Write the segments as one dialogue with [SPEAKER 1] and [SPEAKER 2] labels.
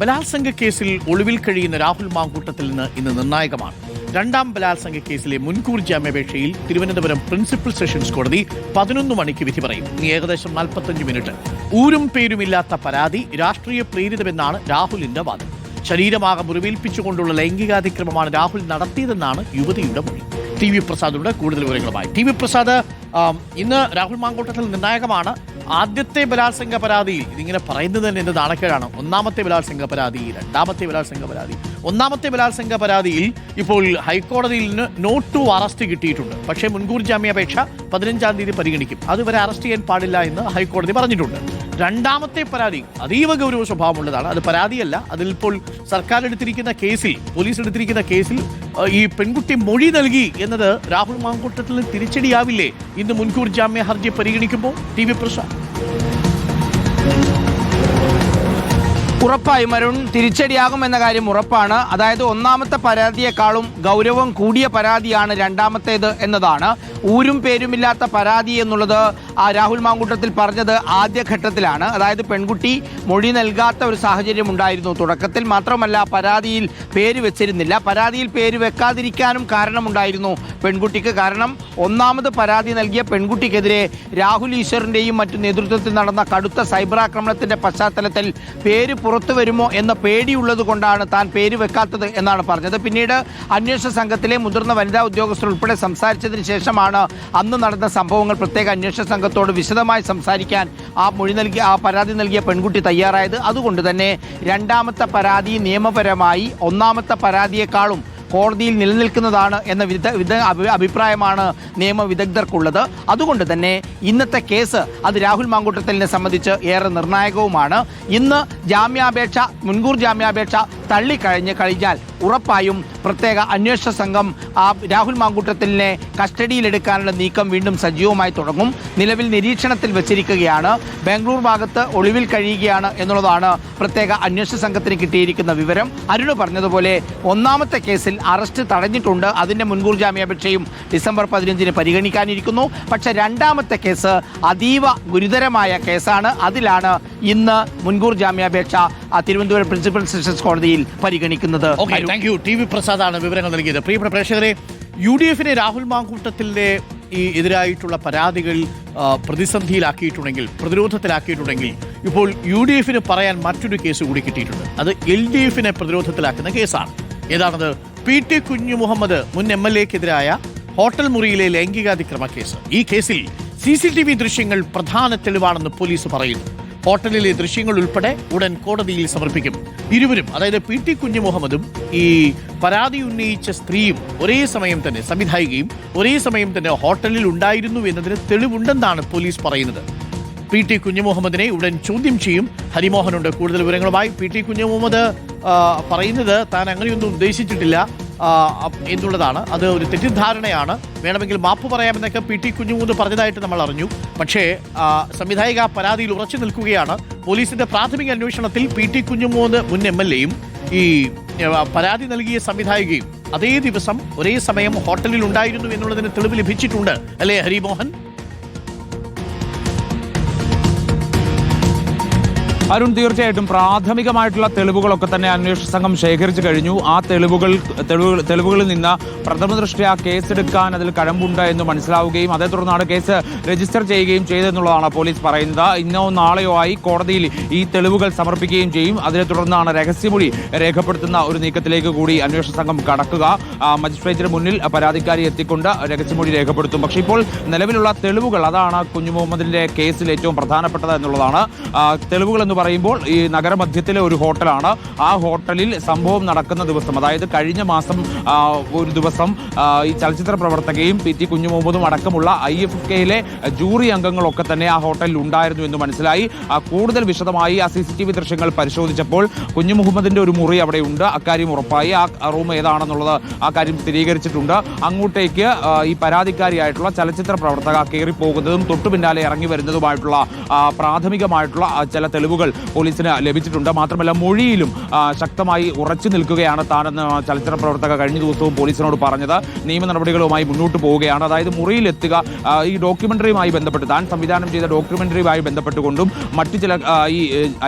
[SPEAKER 1] ബലാത്സംഗ കേസിൽ ഒളിവിൽ കഴിയുന്ന രാഹുൽ മാങ്കൂട്ടത്തിൽ നിന്ന് ഇന്ന് നിർണായകമാണ്. രണ്ടാം ബലാത്സംഗ കേസിലെ മുൻകൂർ ജാമ്യാപേക്ഷയിൽ തിരുവനന്തപുരം പ്രിൻസിപ്പൽ സെഷൻസ് കോടതി പതിനൊന്ന് മണിക്ക് വിധി പറയും. ഇനി ഏകദേശം നാൽപ്പത്തഞ്ച് മിനിറ്റ്. ഊരും പേരുമില്ലാത്ത പരാതി രാഷ്ട്രീയ പ്രേരിതമെന്നാണ് രാഹുലിന്റെ വാദം. ശരീരമാകെ മുറിവേൽപ്പിച്ചുകൊണ്ടുള്ള ലൈംഗികാതിക്രമമാണ് രാഹുൽ നടത്തിയതെന്നാണ് യുവതിയുടെ മൊഴി. ടി വി പ്രസാദുണ്ട് കൂടുതൽ വിവരങ്ങളുമായി. ടി വി പ്രസാദ് ഇന്ന് രാഹുൽ മാങ്കോട്ടത്തിൽ നിർണായകമാണ്. ആദ്യത്തെ ബലാത്സംഗ പരാതിയിൽ ഇതിങ്ങനെ പറയുന്നത് തന്നെ എന്ത് നാണക്കേടാണ്. ഒന്നാമത്തെ ബലാത്സംഗ പരാതി രണ്ടാമത്തെ ബലാത്സംഗ പരാതി. ഒന്നാമത്തെ ബലാത്സംഗ പരാതിയിൽ ഇപ്പോൾ ഹൈക്കോടതിയിൽ നിന്ന് നോട്ട് ടു അറസ്റ്റ് കിട്ടിയിട്ടുണ്ട്. പക്ഷേ മുൻകൂർ ജാമ്യാപേക്ഷ പതിനഞ്ചാം തീയതി പരിഗണിക്കും. അതുവരെ അറസ്റ്റ് ചെയ്യാൻ പാടില്ല എന്ന് ഹൈക്കോടതി പറഞ്ഞിട്ടുണ്ട്. രണ്ടാമത്തെ പരാതി അതീവ ഗൗരവ സ്വഭാവമുള്ളതാണ്. അത് പരാതിയല്ല. അതിലിപ്പോൾ സർക്കാർ എടുത്തിരിക്കുന്ന കേസിൽ പോലീസ് എടുത്തിരിക്കുന്ന കേസിൽ ഈ പെൺകുട്ടി മൊഴി നൽകി എന്നത് രാഹുൽ മാങ്കൂട്ടത്തിൽ തിരിച്ചടിയാവില്ലേ? ഇന്ന് മുൻകൂർ ജാമ്യ ഹർജി പരിഗണിക്കുമ്പോൾ ടി വി പ്രസാദ്
[SPEAKER 2] ഉറപ്പായും അരുൺ തിരിച്ചടിയാകും എന്ന കാര്യം ഉറപ്പാണ്. അതായത് ഒന്നാമത്തെ പരാതിയെക്കാളും ഗൗരവം കൂടിയ പരാതിയാണ് രണ്ടാമത്തേത് എന്നതാണ്. ഊരും പേരുമില്ലാത്ത പരാതി എന്നുള്ളത് ആ രാഹുൽ മാങ്കൂട്ടത്തിൽ പറഞ്ഞത് ആദ്യഘട്ടത്തിലാണ്. അതായത് പെൺകുട്ടി മൊഴി നൽകാത്ത ഒരു സാഹചര്യം ഉണ്ടായിരുന്നു തുടക്കത്തിൽ മാത്രമല്ല പരാതിയിൽ പേര് വെച്ചിരുന്നില്ല. പരാതിയിൽ പേര് വെക്കാതിരിക്കാനും കാരണമുണ്ടായിരുന്നു പെൺകുട്ടിക്ക്. കാരണം ഒന്നാമത് പരാതി നൽകിയ പെൺകുട്ടിക്കെതിരെ രാഹുൽ ഈശ്വറിന്റെയും മറ്റു നേതൃത്വത്തിൽ നടന്ന കടുത്ത സൈബർ ആക്രമണത്തിന്റെ പശ്ചാത്തലത്തിൽ പേര് പുറത്തു വരുമോ എന്ന പേടിയുള്ളത് കൊണ്ടാണ് താൻ പേര് വെക്കാത്തത് എന്നാണ് പറഞ്ഞത്. പിന്നീട് അന്വേഷണ സംഘത്തിലെ മുതിർന്ന വനിതാ ഉദ്യോഗസ്ഥർ ഉൾപ്പെടെ സംസാരിച്ചതിന് ശേഷമാണ് അന്ന് നടന്ന സംഭവങ്ങൾ പ്രത്യേക അന്വേഷണ സംഘത്തോട് വിശദമായി സംസാരിക്കാൻ ആ മൊഴി നൽകിയ ആ പരാതി നൽകിയ പെൺകുട്ടി തയ്യാറായത്. അതുകൊണ്ട് തന്നെ രണ്ടാമത്തെ പരാതി നിയമപരമായി ഒന്നാമത്തെ പരാതിയെക്കാളും കോടതിയിൽ നിലനിൽക്കുന്നതാണ് എന്ന വിദ അഭിപ്രായമാണ് നിയമവിദഗ്ധർക്കുള്ളത് അതുകൊണ്ട് തന്നെ ഇന്നത്തെ കേസ് അത് രാഹുൽ മാങ്കൂട്ടത്തലിനെ സംബന്ധിച്ച് ഏറെ നിർണായകവുമാണ്. ഇന്ന് ജാമ്യാപേക്ഷ മുൻകൂർ ജാമ്യാപേക്ഷ തള്ളിക്കഴിഞ്ഞ് കഴിഞ്ഞാൽ ഉറപ്പായും പ്രത്യേക അന്വേഷണ സംഘം ആ രാഹുൽ മാങ്കൂട്ടത്തിനെ കസ്റ്റഡിയിലെടുക്കാനുള്ള നീക്കം വീണ്ടും സജീവമായി തുടങ്ങും. നിലവിൽ നിരീക്ഷണത്തിൽ വെച്ചിരിക്കുകയാണ്. ബാംഗ്ലൂർ ഭാഗത്ത് ഒളിവിൽ കഴിയുകയാണ് എന്നുള്ളതാണ് പ്രത്യേക അന്വേഷണ സംഘത്തിന് കിട്ടിയിരിക്കുന്ന വിവരം. അരുണ് പറഞ്ഞതുപോലെ ഒന്നാമത്തെ കേസിൽ അറസ്റ്റ് തടഞ്ഞിട്ടുണ്ട്. അതിന്റെ മുൻകൂർ ജാമ്യാപേക്ഷയും ഡിസംബർ പതിനഞ്ചിന് പരിഗണിക്കാനിരിക്കുന്നു. പക്ഷെ രണ്ടാമത്തെ കേസ് അതീവ ഗുരുതരമായ കേസാണ്. അതിലാണ് ഇന്ന് മുൻകൂർ ജാമ്യാപേക്ഷ തിരുവനന്തപുരം പ്രിൻസിപ്പൽ സെഷൻസ് കോടതിയിൽ പരിഗണിക്കുന്നത്.
[SPEAKER 1] Okay thank you T V പ്രസാദാണ് വിവരങ്ങൾ നൽകിയത്. പ്രിയപ്പെട്ട പ്രേക്ഷകരെ യു ഡി എഫിനെ രാഹുൽ മാങ്കൂട്ടത്തിന്റെ ഈ എതിരായിട്ടുള്ള പരാതികൾ പ്രതിസന്ധിയിലാക്കിയിട്ടുണ്ടെങ്കിൽ പ്രതിരോധത്തിലാക്കിയിട്ടുണ്ടെങ്കിൽ ഇപ്പോൾ യു ഡി എഫിന് പറയാൻ മറ്റൊരു കേസ് കൂടി കിട്ടിയിട്ടുണ്ട്. അത് എൽ ഡി എഫിനെ പ്രതിരോധത്തിലാക്കുന്ന കേസാണ്. ഏതാണത്? പി ടി കുഞ്ഞു മുഹമ്മദ് മുൻ എം എൽ എക്കെതിരായ ഹോട്ടൽ മുറിയിലെ ലൈംഗികാതിക്രമ കേസ്. ഈ കേസിൽ സി സി ടി വി ദൃശ്യങ്ങൾ പ്രധാന തെളിവാണെന്ന് പോലീസ് പറയുന്നു. ഹോട്ടലിലെ ദൃശ്യങ്ങൾ ഉൾപ്പെടെ ഉടൻ കോടതിയിൽ സമർപ്പിക്കും. ഇരുവരും അതായത് പി ടി കുഞ്ഞു മുഹമ്മദും ഈ പരാതി ഉന്നയിച്ച സ്ത്രീയും ഒരേ സമയം തന്നെ സംവിധായികയും ഒരേ സമയം തന്നെ ഹോട്ടലിൽ ഉണ്ടായിരുന്നു എന്നതിന് തെളിവുണ്ടെന്നാണ് പോലീസ് പറയുന്നത്. പി ടി കുഞ്ഞുമുഹമ്മദിനെ ഉടൻ ചോദ്യം ചെയ്യും. ഹരിമോഹനുണ്ട് കൂടുതൽ വിവരങ്ങളുമായി. പി ടി കുഞ്ഞുമുഹമ്മദ് മുഹമ്മദ് പറയുന്നത് താൻ അങ്ങനെയൊന്നും ഉദ്ദേശിച്ചിട്ടില്ല. എന്നുള്ളതാണ്. അത് ഒരു തെറ്റിദ്ധാരണയാണ്. വേണമെങ്കിൽ മാപ്പ് പറയാമെന്നൊക്കെ പി ടി കുഞ്ഞുമൂന്ന് പറഞ്ഞതായിട്ട് നമ്മൾ അറിഞ്ഞു. പക്ഷേ സംവിധായിക പരാതിയിൽ ഉറച്ചു നിൽക്കുകയാണ്. പോലീസിന്റെ പ്രാഥമിക അന്വേഷണത്തിൽ പി ടി കുഞ്ഞുമൂന്ന് മുൻ എം എൽ എയും ഈ പരാതി നൽകിയ സംവിധായികയും അതേ ദിവസം ഒരേ സമയം ഹോട്ടലിൽ ഉണ്ടായിരുന്നു എന്നുള്ളതിന് തെളിവ് ലഭിച്ചിട്ടുണ്ട്. അല്ലേ ഹരിമോഹൻ?
[SPEAKER 3] അരുൺ തീർച്ചയായിട്ടും പ്രാഥമികമായിട്ടുള്ള തെളിവുകളൊക്കെ തന്നെ അന്വേഷണ സംഘം ശേഖരിച്ചു കഴിഞ്ഞു. ആ തെളിവുകൾ തെളിവുകളിൽ നിന്ന് പ്രഥമ ദൃഷ്ട്യാ കേസെടുക്കാൻ അതിൽ കഴമ്പുണ്ട് എന്ന് മനസ്സിലാവുകയും അതേ തുടർന്നാണ് കേസ് രജിസ്റ്റർ ചെയ്യുകയും ചെയ്തെന്നുള്ളതാണ് പോലീസ് പറയുന്നത്. ഇന്നോ നാളെയോ ആയി കോടതിയിൽ ഈ തെളിവുകൾ സമർപ്പിക്കുകയും ചെയ്യും. അതിനെ തുടർന്നാണ് രഹസ്യമൊഴി രേഖപ്പെടുത്തുന്ന ഒരു നീക്കത്തിലേക്ക് കൂടി അന്വേഷണ സംഘം കടക്കുക. മജിസ്ട്രേറ്റിന് മുന്നിൽ പരാതിക്കാരി എത്തിക്കൊണ്ട് രഹസ്യമൊഴി രേഖപ്പെടുത്തും. പക്ഷേ ഇപ്പോൾ നിലവിലുള്ള തെളിവുകൾ അതാണ് കുഞ്ഞു മുഹമ്മദിന്റെ കേസിൽ ഏറ്റവും പ്രധാനപ്പെട്ടത് എന്നുള്ളതാണ്. തെളിവുകൾ എന്ന് പറയുമ്പോൾ ഈ നഗരമധ്യത്തിലെ ഒരു ഹോട്ടലാണ്. ആ ഹോട്ടലിൽ സംഭവം നടക്കുന്ന ദിവസം അതായത് കഴിഞ്ഞ മാസം ഒരു ദിവസം ഈ ചലച്ചിത്ര പ്രവർത്തകയും പി ടി കുഞ്ഞു മുഹമ്മദും അടക്കമുള്ള ഐ എഫ് കെയിലെ ജൂറി അംഗങ്ങളൊക്കെ തന്നെ ആ ഹോട്ടലിൽ ഉണ്ടായിരുന്നു എന്ന് മനസ്സിലായി. കൂടുതൽ വിശദമായി ആ സി സി ടി വി ദൃശ്യങ്ങൾ പരിശോധിച്ചപ്പോൾ കുഞ്ഞു മുഹമ്മദിന്റെ ഒരു മുറി അവിടെ ഉണ്ട്. അക്കാര്യം ഉറപ്പായി. ആ റൂം ഏതാണെന്നുള്ളത് ആ കാര്യം സ്ഥിരീകരിച്ചിട്ടുണ്ട്. അങ്ങോട്ടേക്ക് ഈ പരാതിക്കാരിയായിട്ടുള്ള ചലച്ചിത്ര പ്രവർത്തക കയറി പോകുന്നതും തൊട്ടു പിന്നാലെ ഇറങ്ങി വരുന്നതുമായിട്ടുള്ള പ്രാഥമികമായിട്ടുള്ള ചില തെളിവുകൾ പോലീസിന് ലഭിച്ചിട്ടുണ്ട്. മാത്രമല്ല മൊഴിയിലും ശക്തമായി ഉറച്ചു നിൽക്കുകയാണ് താനെന്ന് ചലച്ചിത്ര പ്രവർത്തക കഴിഞ്ഞ ദിവസവും പോലീസിനോട് പറഞ്ഞത്. നിയമ നടപടികളുമായി മുന്നോട്ട് പോവുകയാണ്. അതായത് മുറിയിലെത്തുക ഈ ഡോക്യുമെന്ററിയുമായി ബന്ധപ്പെട്ട് താൻ സംവിധാനം ചെയ്ത ഡോക്യുമെന്ററിയുമായി ബന്ധപ്പെട്ടുകൊണ്ടും മറ്റു ചില ഈ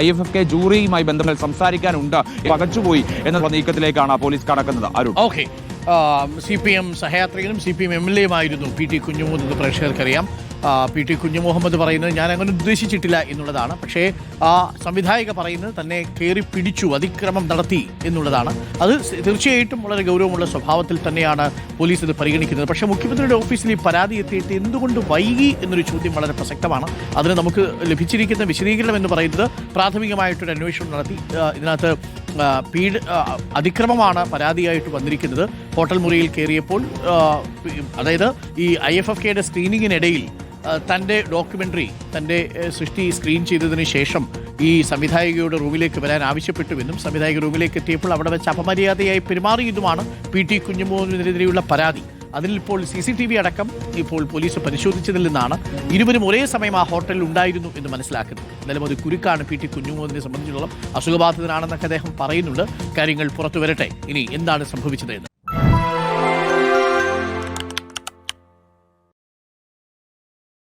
[SPEAKER 3] ഐ എഫ് എഫ് കെ ജൂറിയുമായി ബന്ധപ്പെട്ട് സംസാരിക്കാനുണ്ട്. പകച്ചുപോയി എന്ന നീക്കത്തിലേക്കാണ് പോലീസ് കടക്കുന്നത്. Arun.
[SPEAKER 1] Okay. C P M സഹയാത്രികനും C P M M L എയുമായിരുന്നു P T കുഞ്ഞുമൂന്ന് പ്രേക്ഷകർക്കറിയാം. പി ടി കുഞ്ഞു മുഹമ്മദ് പറയുന്നത് ഞാൻ അങ്ങനെ ഉദ്ദേശിച്ചിട്ടില്ല എന്നുള്ളതാണ്. പക്ഷേ ആ സംവിധായക പറയുന്നത് തന്നെ കയറി പിടിച്ചു അതിക്രമം നടത്തി എന്നുള്ളതാണ്. അത് തീർച്ചയായിട്ടും വളരെ ഗൗരവമുള്ള സ്വഭാവത്തിൽ തന്നെയാണ് പോലീസ് ഇത് പരിഗണിക്കുന്നത്. പക്ഷേ മുഖ്യമന്ത്രിയുടെ ഓഫീസിൽ ഈ പരാതി എത്തിയിട്ട് എന്തുകൊണ്ട് വൈകി എന്നൊരു ചോദ്യം വളരെ പ്രസക്തമാണ്. അതിന് നമുക്ക് ലഭിച്ചിരിക്കുന്ന വിശദീകരണം എന്ന് പറയുന്നത് പ്രാഥമികമായിട്ടൊരു അന്വേഷണം നടത്തി. ഇതിനകത്ത് പീഡ അതിക്രമമാണ് പരാതിയായിട്ട് വന്നിരിക്കുന്നത്. ഹോട്ടൽ മുറിയിൽ കയറിയപ്പോൾ അതായത് ഈ ഐ എഫ് എഫ് കെയുടെ സ്ക്രീനിങ്ങിനിടയിൽ തന്റെ ഡോക്യുമെന്ററി തന്റെ സൃഷ്ടി സ്ക്രീൻ ചെയ്തതിന് ശേഷം ഈ സംവിധായികയുടെ റൂമിലേക്ക് വരാൻ ആവശ്യപ്പെട്ടുവെന്നും സംവിധായിക റൂമിലേക്ക് എത്തിയപ്പോൾ അവിടെ വെച്ച് അപമര്യാദയായി പെരുമാറിയതുമാണ് പി ടി കുഞ്ഞുമോഹനെതിരെയുള്ള പരാതി. അതിൽ ഇപ്പോൾ സി സി ടി വി അടക്കം ഇപ്പോൾ പോലീസ് പരിശോധിച്ചതിൽ നിന്നാണ് ഇരുവരും ഒരേ സമയം ആ ഹോട്ടലിൽ ഉണ്ടായിരുന്നു എന്ന് മനസ്സിലാക്കുന്നത്. എന്നാലും അത് കുരുക്കാണ് പി ടി കുഞ്ഞുമോഹനെ സംബന്ധിച്ചിടത്തോളം അസുഖബാധിതനാണെന്നൊക്കെ അദ്ദേഹം പറയുന്നുണ്ട്. കാര്യങ്ങൾ പുറത്തു വരട്ടെ. ഇനി എന്താണ് സംഭവിച്ചത്